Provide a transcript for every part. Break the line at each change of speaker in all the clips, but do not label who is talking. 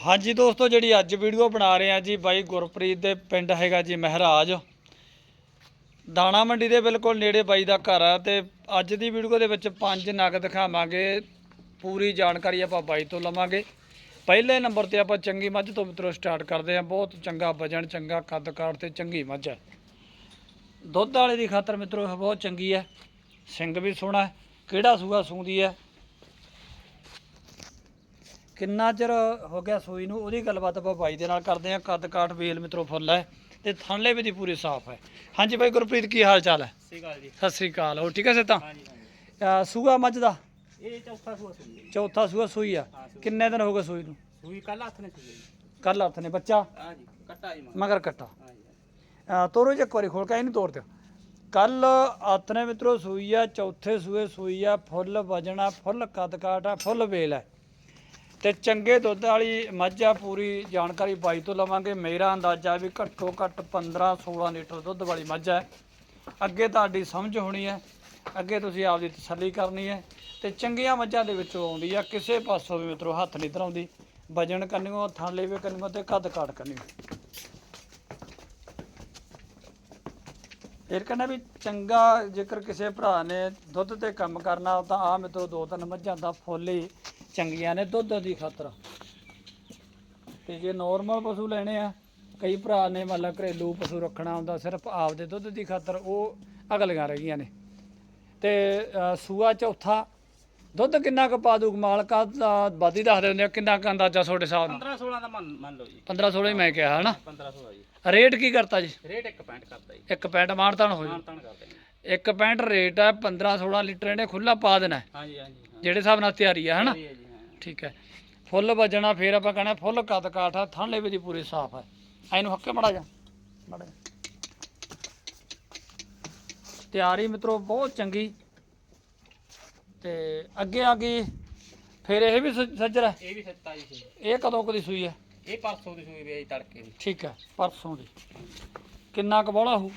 ਹਾਂਜੀ ਦੋਸਤੋ, ਜਿਹੜੀ ਅੱਜ ਵੀਡੀਓ ਬਣਾ ਰਹੇ ਆ ਜੀ ਬਾਈ ਗੁਰਪ੍ਰੀਤ ਦੇ ਪਿੰਡ ਹੈਗਾ ਜੀ ਮਹਿਰਾਜ। ਦਾਣਾ ਮੰਡੀ ਦੇ ਬਿਲਕੁਲ ਨੇੜੇ ਬਾਈ ਦਾ ਘਰ ਆ ਤੇ ਅੱਜ ਦੀ ਵੀਡੀਓ ਦੇ ਵਿੱਚ ਪੰਜ ਨਗ ਦਿਖਾਵਾਂਗੇ। ਪੂਰੀ ਜਾਣਕਾਰੀ ਆਪਾਂ ਬਾਈ ਤੋਂ ਲਵਾਂਗੇ। ਪਹਿਲੇ ਨੰਬਰ ਤੇ ਆਪਾਂ ਚੰਗੀ ਮੱਝ ਤੋਂ ਮਿੱਤਰੋ ਸਟਾਰਟ ਕਰਦੇ ਆ ਬਹੁਤ ਚੰਗਾ ਵਜਨ, ਚੰਗਾ ਕੱਦ ਕਾਠ ਤੇ ਚੰਗੀ ਮੱਝ ਹੈ ਦੁੱਧ ਵਾਲੇ ਦੀ ਖਾਤਰ ਮਿੱਤਰੋ, ਇਹ ਬਹੁਤ ਚੰਗੀ ਹੈ। ਸਿੰਘ ਵੀ ਸੋਹਣਾ ਕਿਹੜਾ ਸੂਆ ਸੂੰਦੀ ਹੈ? ਕਿੰਨਾ ਚਿਰ ਹੋ ਗਿਆ ਸੂਈ ਨੂੰ? ਉਹਦੀ ਗੱਲਬਾਤ ਆਪਾਂ ਬਾਈ ਦੇ ਨਾਲ ਕਰਦੇ ਹਾਂ। ਕੱਦ ਕਾਠ ਵੇਲ ਮਿੱਤਰੋ ਫੁੱਲ ਹੈ ਤੇ ਥਣਲੇ ਵੀ ਦੀ ਪੂਰੀ ਸਾਫ਼ ਹੈ। ਹਾਂਜੀ ਬਾਈ ਗੁਰਪ੍ਰੀਤ ਕੀ ਹਾਲ ਚਾਲ ਹੈ?
ਸਹੀ ਗੱਲ ਜੀ।
ਸਤਿ ਸ੍ਰੀ ਅਕਾਲ। ਹੋਰ ਠੀਕ ਹੈ ਸੇਤਾ
ਹਾਂਜੀ
ਸੂਆ ਮੱਝ ਦਾ?
ਇਹ ਚੌਥਾ ਸੂਆ ਸੂਈ
ਚੌਥਾ ਸੂਆ ਸੂਈ ਆ।
ਹਾਂ, ਸੂਈ।
ਕਿੰਨੇ ਦਿਨ ਹੋ ਗਏ ਸੂਈ ਨੂੰ?
ਸੂਈ ਕੱਲ ਹੱਥ ਨੇ ਸੂਈ ਜੀ
ਕੱਲ ਹੱਥ ਨੇ ਬੱਚਾ?
ਹਾਂ ਜੀ ਕੱਟਾ ਜੀ
ਮਗਰ। ਕੱਟਾ।
ਹਾਂਜੀ
ਅਹ ਤੋਰੋ ਜੇ ਇੱਕ ਵਾਰੀ ਖੋਲ ਕੇ ਇਹਨੂੰ ਤੋੜ ਦਿਓ। ਕੱਲ ਹੱਥ ਨੇ ਮਿੱਤਰੋ ਸੂਈ ਆ ਚੌਥੇ ਸੂਏ ਸੂਈ ਆ ਫੁੱਲ ਵਜਣਾ ਫੁੱਲ ਕੱਦ ਕਾਠ ਆ ਫੁੱਲ ਵੇਲ ਹੈ। ਤੇ ਚੰਗੇ ਦੁੱਧ ਵਾਲੀ ਮੱਝ ਆ ਪੂਰੀ ਜਾਣਕਾਰੀ ਬਾਈ ਤੋਂ ਲਵਾਂਗੇ। ਮੇਰਾ ਅੰਦਾਜ਼ਾ ਵੀ ਘੱਟੋ ਘੱਟ 15 16 ਲੀਟਰ ਦੁੱਧ ਵਾਲੀ ਮੱਝ ਹੈ। ਅੱਗੇ ਤੁਹਾਡੀ ਸਮਝ ਹੋਣੀ ਹੈ। ਅੱਗੇ ਤੁਸੀਂ ਆਪਦੀ ਤਸੱਲੀ ਕਰਨੀ ਹੈ ਤੇ ਚੰਗੀਆਂ ਮੱਝਾਂ ਦੇ ਵਿੱਚੋਂ ਆਉਂਦੀ ਆ, ਕਿਸੇ ਪਾਸੋਂ ਵੀ ਮਿੱਤਰੋ ਹੱਥ ਨਹੀਂ ਧਰਾਉਂਦੀ। ਵਜਣ ਕਰਨੀਓ, ਥਣ ਲੇਵੇ ਕਰਨੀਓ ਤੇ ਕੱਦ ਕਾਟ ਕਰਨੀਓ। ਫਿਰ ਕਹਿੰਦਾ ਵੀ ਚੰਗਾ ਜੇਕਰ ਕਿਸੇ ਭਰਾ ਨੇ ਦੁੱਧ ਤੇ ਕੰਮ ਕਰਨਾ ਤਾਂ ਆ ਮਿੱਤਰੋ ਦੋ ਤਿੰਨ ਮੱਝਾਂ ਦਾ ਫੁੱਲ ਹੀ ਚੰਗੀਆਂ ਨੇ ਦੁੱਧ ਦੀ ਖਾਤਰ। ਤੇ ਜੇ ਨਾਰਮਲ ਪਸ਼ੂ ਲੈਣੇ ਆ ਕਈ ਭਰਾ ਨੇ ਮੰਨ ਲਾ ਘਰੇਲੂ ਪਸ਼ੂ ਰੱਖਣਾ ਹੁੰਦਾ ਸਿਰਫ ਆਪਦੇ ਦੁੱਧ ਦੀ ਖਾਤਰ ਉਹ ਅਗਲੀਆਂ ਰਹਿ ਗਈਆਂ ਨੇ। ਤੇ ਸੂਆ ਚੌਥਾ ਦੁੱਧ ਕਿੰਨਾ ਕੁ ਪਾ ਦੂ ਮਾਲਕਾ ਦਾ ਵਾਦੀ ਦੱਸਦੇ ਹੁੰਦੇ ਆ ਕਿੰਨਾ ਕੁ ਅੰਦਾਜ਼ਾ ਤੁਹਾਡੇ ਹਿਸਾਬ ਨਾਲ?
15 16 ਦਾ ਮੰਨ ਲਓ ਜੀ।
15 16 ਹੀ ਮੈਂ ਕਿਹਾ ਹਨਾ?
15 16 ਜੀ।
ਰੇਟ ਕੀ ਕਰਤਾ ਜੀ?
ਰੇਟ ਪੈਂਟ ਕਰਦਾ ਜੀ।
ਇੱਕ ਪੈਂਟ ਮਾਰਤਾਨ ਹੋ ਜੀ।
ਮਾਨ ਤਾਨ ਕਰਦੇ
ਇੱਕ ਪੈਂਟ ਰੇਟ ਹੈ 15 16 ਲੀਟਰ ਇਹਨੇ ਖੁੱਲਾ ਪਾ ਦੇਣਾ।
ਹਾਂਜੀ ਹਾਂਜੀ
ਜਿਹੜੇ ਹਿਸਾਬ ਨਾਲ ਤਿਆਰੀ ਆ ਹਨਾ? ਠੀਕ ਹੈ। ਫੁੱਲ ਵੱਜਣਾ ਫੇਰ ਆਪਾਂ ਕਹਣਾ ਫੁੱਲ ਕੱਦ ਕਾਠ ਆ ਥਣ ਲੇਵੇ ਦੀ ਪੂਰੀ ਸਾਫ਼ ਹੈ ਇਹਨੂੰ ਹੱਕੇ ਮੜਾ ਜਾ ਮੜਾ ਜਾ ਤਿਆਰੀ ਮਿੱਤਰੋ ਬਹੁਤ ਚੰਗੀ। ਤੇ ਅੱਗੇ ਆ ਗਈ। ਫਿਰ ਇਹ ਵੀ ਸੱਜਰ ਹੈ?
ਇਹ ਵੀ ਸੱਤਾ ਜੀ ਸੀ।
ਇਹ ਕਦੋਂ ਕਦੀ ਸੂਈ ਹੈ?
ਇਹ ਪਰਸੋਂ ਦੀ ਸੂਈ ਵੇ ਤੜਕੇ ਦੀ।
ਠੀਕ ਹੈ ਪਰਸੋਂ ਦੀ। ਕਿੰਨਾ ਕੁ ਬੋਲਾ ਹੋਊ?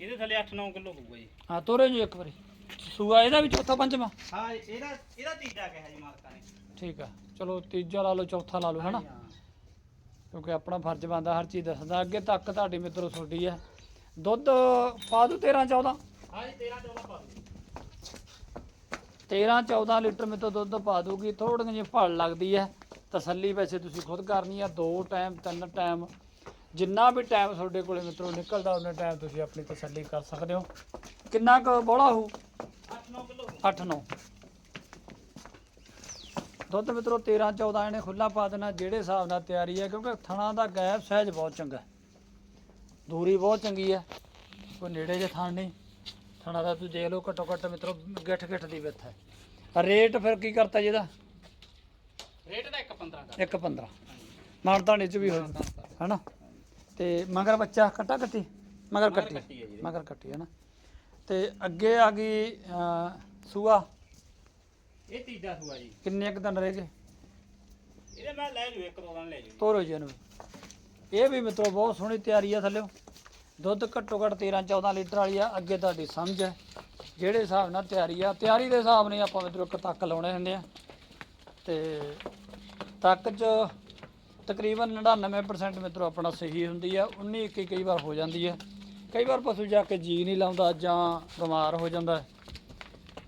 ਇਹਦੇ ਥੱਲੇ 8-9 ਕਿਲੋ ਹੋਊਗਾ ਜੀ।
ਹਾਂ ਤੋਰੇ ਜੀ ਇੱਕ ਵਾਰੀ। ਸੂਆ ਇਹਦਾ ਵੀ ਚੌਥਾ ਪੰਜਵਾਂ?
ਹਾਂ ਇਹਦਾ ਇਹਦਾ ਤੀਜਾ ਕਿਹਾ ਜੀ ਮਾਲਕਾਂ ਨੇ।
ਠੀਕ ਆ। ਚਲੋ ਤੀਜਾ ਲਾ ਲਓ ਚੌਥਾ ਲਾ ਲਓ ਹਨਾ?
ਹਾਂ।
ਕਿਉਂਕਿ ਆਪਣਾ ਫਰਜ਼ ਬਣਦਾ ਹਰ ਚੀਜ਼ ਦੱਸਦਾ। ਅੱਗੇ ਤੱਕ ਤੁਹਾਡੀ ਮਿੱਤਰੋ ਛੋਟੀ ਹੈ ਦੁੱਧ ਪਾ ਦੂ 13 14
ਹਾਂ ਜੀ 13 14 ਪਾ ਦਿਓ।
13 14 ਲੀਟਰ ਮਿੱਤਰੋ ਦੁੱਧ ਪਾ ਦੂਗੀ ਥੋੜ੍ਹੀ ਜਿਹੀ ਫਲ ਲੱਗਦੀ ਹੈ ਤਸੱਲੀ ਵੈਸੇ ਤੁਸੀਂ ਖੁਦ ਕਰਨੀ ਆ। ਦੋ ਟਾਈਮ ਤਿੰਨ ਟਾਈਮ ਜਿੰਨਾ ਵੀ ਟਾਈਮ ਤੁਹਾਡੇ ਕੋਲੇ ਮਿੱਤਰੋ ਨਿਕਲਦਾ ਉਹਨੇ ਟਾਈਮ ਤੁਸੀਂ ਆਪਣੀ ਤਸੱਲੀ ਕਰ ਸਕਦੇ ਹੋ। ਕਿੰਨਾ ਕੁ ਬੋਲਾ ਹੋਊ?
8-9 ਕਿਲੋ
8 9 ਦੁੱਧ ਮਿੱਤਰੋ 13 14 ਇਹਨੇ ਖੁੱਲਾ ਪਾ ਦੇਣਾ ਜਿਹੜੇ ਹਿਸਾਬ ਨਾਲ ਤਿਆਰੀ ਹੈ ਕਿਉਂਕਿ ਥਣਾ ਦਾ ਗੈਪ ਸਹਿਜ ਬਹੁਤ ਚੰਗਾ ਹੈ। ਦੂਰੀ ਬਹੁਤ ਚੰਗੀ ਹੈ ਕੋਈ ਨੇੜੇ ਜੇ ਥਣ ਨਹੀਂ। ਥਣਾ ਦਾ ਤੁਸੀਂ ਦੇਖ ਲਓ ਘੱਟੋ ਘੱਟ ਮਿੱਤਰੋ ਗਿੱਠ ਗਿੱਠ ਦੀ ਵਿੱਥ ਹੈ। ਰੇਟ ਫਿਰ ਕੀ ਕਰਤਾ ਜੀ ਇਹਦਾ?
ਰੇਟ ਦਾ 1.15 ਕਰ
1 15 ਮਾਨਤਾਣੇ ਚ ਵੀ ਹੋ ਜਾਂਦਾ ਹੈਨਾ? ਤੇ ਮਗਰ ਬੱਚਾ ਕੱਟਾ ਕੱਟੀ ਮਗਰ ਕੱਟੀ।
ਹੈ।
ਮਗਰ ਕੱਟੀ ਹੈ ਨਾ? ਤੇ ਅੱਗੇ ਆ ਗਈ ਸੂਆ?
ਇਹ ਤੀਜਾ ਸੂਆ ਜੀ।
ਕਿੰਨੇ ਕੁ ਦਿਨ ਰਹਿ ਗਏ?
ਇਹਦੇ ਮੈਂ ਲੈ ਜੂ ਇੱਕ ਦੋ ਦਿਨ ਲੈ ਜੂ।
ਤੋਰੋ ਜੀ ਇਹਨੂੰ। ਇਹ ਵੀ ਮਿੱਤਰੋ ਬਹੁਤ ਸੋਹਣੀ ਤਿਆਰੀ ਆ ਥੱਲਿਓ। ਦੁੱਧ ਘੱਟੋ ਘੱਟ 13 14 ਲੀਟਰ ਵਾਲੀ ਆ। ਅੱਗੇ ਤੁਹਾਡੀ ਸਮਝ ਹੈ। ਜਿਹੜੇ ਹਿਸਾਬ ਨਾਲ ਤਿਆਰੀ ਆ ਤਿਆਰੀ ਦੇ ਹਿਸਾਬ ਨਾਲ ਹੀ ਆਪਾਂ ਮਿੱਤਰੋ ਇੱਕ ਤੱਕ ਲਾਉਣੇ ਹੁੰਦੇ ਆ। ਤੇ ਤੱਕ ਚ ਤਕਰੀਬਨ 99% ਮਿੱਤਰੋ ਆਪਣਾ ਸਹੀ ਹੁੰਦੀ ਆ। 19 21 ਕਈ ਵਾਰ ਹੋ ਜਾਂਦੀ ਹੈ ਕਈ ਵਾਰ ਪਸ਼ੂ ਜਾ ਕੇ ਜੀ ਨਹੀਂ ਲਾਉਂਦਾ ਜਾਂ ਬਿਮਾਰ ਹੋ ਜਾਂਦਾ।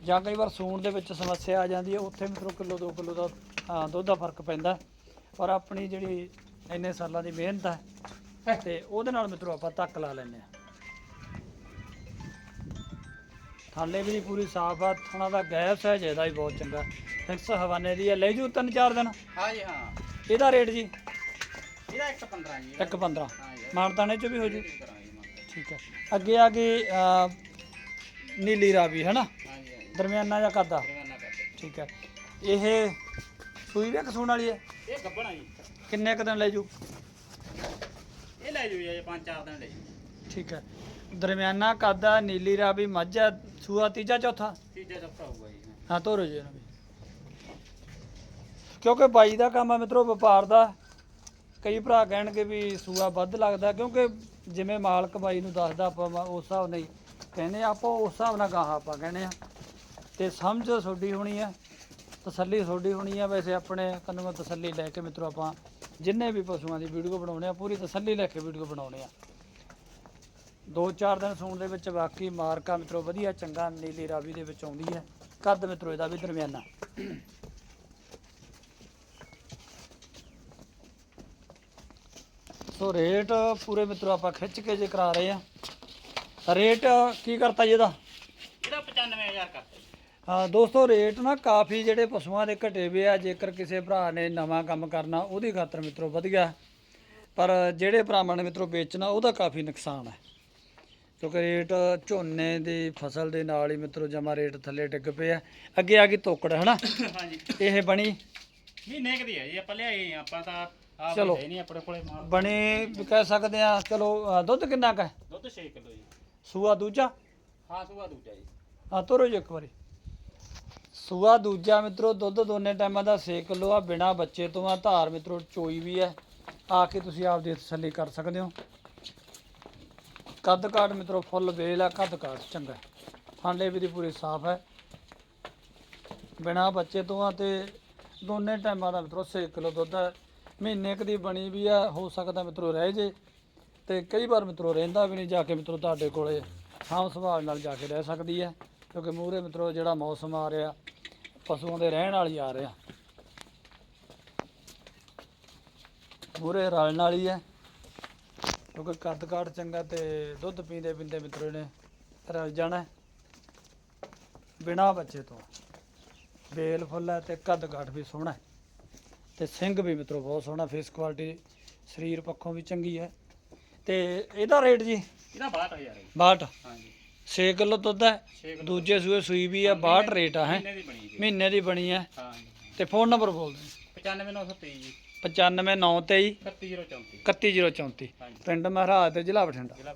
ਜਾਂ ਕਈ ਵਾਰ ਸੂਣ ਦੇ ਵਿੱਚ ਸਮੱਸਿਆ ਆ ਜਾਂਦੀ ਹੈ ਉੱਥੇ ਮਿੱਤਰੋ ਕਿਲੋ 2 ਕਿਲੋ ਦਾ ਹਾਂ, ਦੁੱਧ ਦਾ ਫ਼ਰਕ ਪੈਂਦਾ ਪਰ ਆਪਣੀ ਜਿਹੜੀ ਇੰਨੇ ਸਾਲਾਂ ਦੀ ਮਿਹਨਤ ਹੈ ਤੇ ਉਹਦੇ ਨਾਲ ਮਿੱਤਰੋ ਆਪਾਂ ਤੱਕ ਲਾ ਲੈਂਦੇ ਆ ਥਾਲੇ ਵੀ ਪੂਰੀ ਸਾਫ਼ ਆ ਥਣਾ ਦਾ ਗੈਪ ਸਹਿਜ ਇਹਦਾ ਵੀ ਬਹੁਤ ਚੰਗਾ। ਫਿਕਸ ਹਵਾਨੇ ਦੀ ਹੈ ਲੈ ਜੂ ਤਿੰਨ ਚਾਰ ਦਿਨ।
ਹਾਂ ਜੀ ਹਾਂ।
ਇਹਦਾ ਰੇਟ ਜੀ?
ਇਹਦਾ 1.15 ਜੀ।
1 15
ਹਾਂ ਜੀ।
ਮਾਨਤਾਨੇ ਚ ਵੀ ਹੋ ਜੂ? ਠੀਕ ਹੈ। ਅੱਗੇ ਆ ਗਈ ਨੀਲੀ ਰਾਵੀ ਹੈ ਨਾ?
ਹਾਂ ਹਾਂ
ਦਰਮਿਆਨਾ ਜਾਂ ਕਰਦਾ। ਠੀਕ ਹੈ। ਇਹ ਸੂਈ ਵੀ ਕਸੂਣ ਵਾਲੀ ਹੈ?
ਇਹ ਗੱਬਣਾ ਜੀ।
ਕਿੰਨੇ ਕੁ ਦਿਨ ਲੈ ਜੂ?
ਇਹ ਲੈ ਜੂ ਜੀ ਪੰਜ ਚਾਰ ਦਿਨ ਲੈ ਜੂ।
ਠੀਕ ਹੈ। ਦਰਮਿਆਨਾ ਕਾਦਾ ਨੀਲੀ ਰਾਵੀ ਮੱਝ ਸੂਆ ਤੀਜਾ ਚੌਥਾ?
ਤੀਜਾ ਚੌਥਾ ਹੋਊਗਾ ਜੀ
ਹਾਂ। ਤੋਰੋ ਜੀ ਇਹਨੂੰ ਵੀ। ਕਿਉਂਕਿ ਬਾਈ ਦਾ ਕੰਮ ਆ ਮਿੱਤਰੋ ਵਪਾਰ ਦਾ। ਕਈ ਭਰਾ ਕਹਿਣਗੇ ਵੀ ਸੂਆ ਵੱਧ ਲੱਗਦਾ ਕਿਉਂਕਿ ਜਿਵੇਂ ਮਾਲਕ ਬਾਈ ਨੂੰ ਦੱਸਦਾ ਆਪਾਂ ਉਸ ਹਿਸਾਬ ਨਾਲ ਹੀ ਕਹਿੰਦੇ ਆਪਾਂ ਉਸ ਹਿਸਾਬ ਨਾਲ ਗਾਹਾਂ ਆਪਾਂ ਕਹਿੰਦੇ ਆ। ਤੇ ਸਮਝ ਤੁਹਾਡੀ ਹੋਣੀ ਆ, ਤਸੱਲੀ ਤੁਹਾਡੀ ਹੋਣੀ ਆ। ਵੈਸੇ ਆਪਣੇ ਕੰਨੋਂ ਤਸੱਲੀ ਲੈ ਕੇ ਮਿੱਤਰੋ ਆਪਾਂ ਜਿੰਨੇ ਵੀ ਪਸ਼ੂਆਂ ਦੀ ਵੀਡੀਓ ਬਣਾਉਣੇ ਆ, ਪੂਰੀ ਤਸੱਲੀ ਲੈ ਕੇ ਵੀਡੀਓ ਬਣਾਉਣੇ ਆ। ਦੋ ਚਾਰ ਦਿਨ ਸੂਣ ਦੇ ਵਿੱਚ ਬਾਕੀ ਮਾਰਕਾ ਮਿੱਤਰੋ ਵਧੀਆ ਚੰਗਾ ਨੀਲੀ ਰਾਵੀ ਦੇ ਵਿੱਚ ਆਉਂਦੀ ਹੈ ਕੱਦ ਮਿੱਤਰੋ ਇਹਦਾ ਵੀ ਦਰਮਿਆਨਾ। ਸੋ ਰੇਟ ਪੂਰੇ ਮਿੱਤਰੋ ਆਪਾਂ ਖਿੱਚ ਕੇ ਜੇ ਕਰਾ ਰਹੇ ਆ। ਰੇਟ ਕੀ ਕਰਤਾ ਜੀ ਇਹਦਾ?
ਇਹਦਾ 95000 ਕਰਤਾ
ਹਾਂ ਦੋਸਤੋ ਰੇਟ ਨਾ ਕਾਫੀ ਜਿਹੜੇ ਪਸ਼ੂਆਂ ਦੇ ਘਟੇ ਵੇ ਆ ਜੇਕਰ ਕਿਸੇ ਭਰਾ ਨੇ ਨਵਾਂ ਕੰਮ ਕਰਨਾ ਉਹਦੀ ਖਾਤਰ ਮਿੱਤਰੋ ਵਧੀਆ। ਪਰ ਜਿਹੜੇ ਭਰਾਵਾਂ ਨੇ ਮਿੱਤਰੋ ਵੇਚਣਾ ਉਹਦਾ ਕਾਫੀ ਨੁਕਸਾਨ ਹੈ। ਕਿਉਂਕਿ ਰੇਟ ਝੋਨੇ ਦੀ ਫਸਲ ਦੇ ਨਾਲ ਹੀ ਮਿੱਤਰੋ ਜਮਾ ਰੇਟ ਥੱਲੇ ਡਿੱਗ ਪਿਆ ਅੱਗੇ ਆ ਗਈ ਤੋਕੜ ਹਨਾ?
ਹਾਂਜੀ।
ਇਹ ਬਣੀ?
ਮਹੀਨੇ ਕਦੀ ਹੈ ਜੀ ਆਪਾਂ ਲਿਆਏ ਹਾਂ, ਆਪਾਂ ਤਾਂ ਆਪ
ਚਲੋ।
ਹੈ ਨਹੀਂ ਆਪਣੇ ਕੋਲੇ ਮਾਲ।
ਬਣੀ ਵੀ ਕਹਿ ਸਕਦੇ ਆ ਚਲੋ ਅ, ਦੁੱਧ ਕਿੰਨਾ ਕੁ ਹੈ?
ਦੁੱਧ 6 ਕਿਲੋ ਜੀ।
ਸੂਆ ਦੂਜਾ?
ਹਾਂ ਸੂਆ ਦੂਜਾ ਜੀ।
ਆ ਤੋਰੋ ਜੀ ਇੱਕ ਵਾਰੀ। ਸੂਆ ਦੂਜਾ ਮਿੱਤਰੋ, ਦੁੱਧ ਦੋਨੇ ਟਾਈਮਾਂ ਦਾ 6 ਕਿਲੋ ਆ, ਬਿਨਾ ਬੱਚੇ ਤੋਂ ਆ, ਧਾਰ ਮਿੱਤਰੋ, ਚੋਈ ਵੀ ਹੈ। ਆ ਕੇ ਤੁਸੀਂ ਆਪਦੀ ਤਸੱਲੀ ਕਰ ਸਕਦੇ ਹੋ। ਕੱਦ ਕਾਠ ਮਿੱਤਰੋ, ਫੁੱਲ ਵੇਲ ਆ ਕੱਦ ਕਾਟ ਚੰਗਾ ਹਾਂਡੇ ਵੀ ਦੀ ਪੂਰੀ ਸਾਫ਼ ਹੈ। ਬਿਨਾ ਬੱਚੇ ਤੋਂ ਆ ਤੇ ਦੋਨੇ ਟਾਈਮਾਂ ਦਾ ਮਿੱਤਰੋ 6 ਕਿਲੋ ਦੁੱਧ ਹੈ। ਮਹੀਨੇ ਕੁ ਦੀ ਬਣੀ ਵੀ ਆ, ਹੋ ਸਕਦਾ ਮਿੱਤਰੋ ਰਹਿ ਜੇ। ਤੇ ਕਈ ਵਾਰ ਮਿੱਤਰੋ ਰਹਿੰਦਾ ਵੀ ਨਹੀਂ, ਜਾ ਕੇ ਮਿੱਤਰੋ ਤੁਹਾਡੇ ਕੋਲੇ ਸਾਂਭ ਸੰਭਾਲ ਨਾਲ ਜਾ ਕੇ ਰਹਿ ਸਕਦੀ ਹੈ। ਕਿਉਂਕਿ ਮੂਹਰੇ ਮਿੱਤਰੋ ਜਿਹੜਾ ਮੌਸਮ ਆ ਰਿਹਾ ਪਸ਼ੂਆਂ ਦੇ ਰਹਿਣ ਵਾਲੀ ਆ ਰਿਹਾ ਮੂਹਰੇ ਰਲਣ ਵਾਲੀ ਹੈ ਕਿਉਂਕਿ ਕੱਦ ਕਾਠ ਚੰਗਾ ਤੇ ਦੁੱਧ ਪੀਂਦੇ ਪੀਂਦੇ ਮਿੱਤਰੋ ਨੇ ਰਲ ਜਾਣਾ। ਬਿਨਾਂ ਬੱਚੇ ਤੋਂ। ਬੇਲ ਫੁੱਲ ਹੈ ਤੇ ਕੱਦ ਕਾਠ ਵੀ ਸੋਹਣਾ ਹੈ। ਤੇ ਸਿੰਘ ਵੀ ਮਿੱਤਰੋ ਬਹੁਤ ਸੋਹਣਾ ਫੇਸ ਕੁਆਲਿਟੀ ਸਰੀਰ ਪੱਖੋਂ ਵੀ ਚੰਗੀ ਹੈ। ਤੇ ਇਹਦਾ ਰੇਟ ਜੀ?
ਇਹਦਾ 62000 ਹੈ ਜੀ।
62
ਹਾਂਜੀ।
6 ਕਿਲੋ ਦੁੱਧ ਹੈ।
6 ਕਿਲੋ
ਦੂਜੇ ਸੂਏ ਸੂਈ ਵੀ ਹੈ 62 ਰੇਟ ਆ ਹੈ।
ਮਹੀਨੇ ਦੀ ਬਣੀ
ਦੀ ਹੈ। ਤੇ ਫੋਨ ਨੰਬਰ ਬੋਲ ਦਿਓ।
95923 ਜੀ।
95923
31034
31034
ਹਾਂਜੀ
ਪਿੰਡ ਮਹਾਰਾਜ ਤੇ ਜ਼ਿਲ੍ਹਾ ਬਠਿੰਡਾ।
ਜ਼ਿਲ੍ਹਾ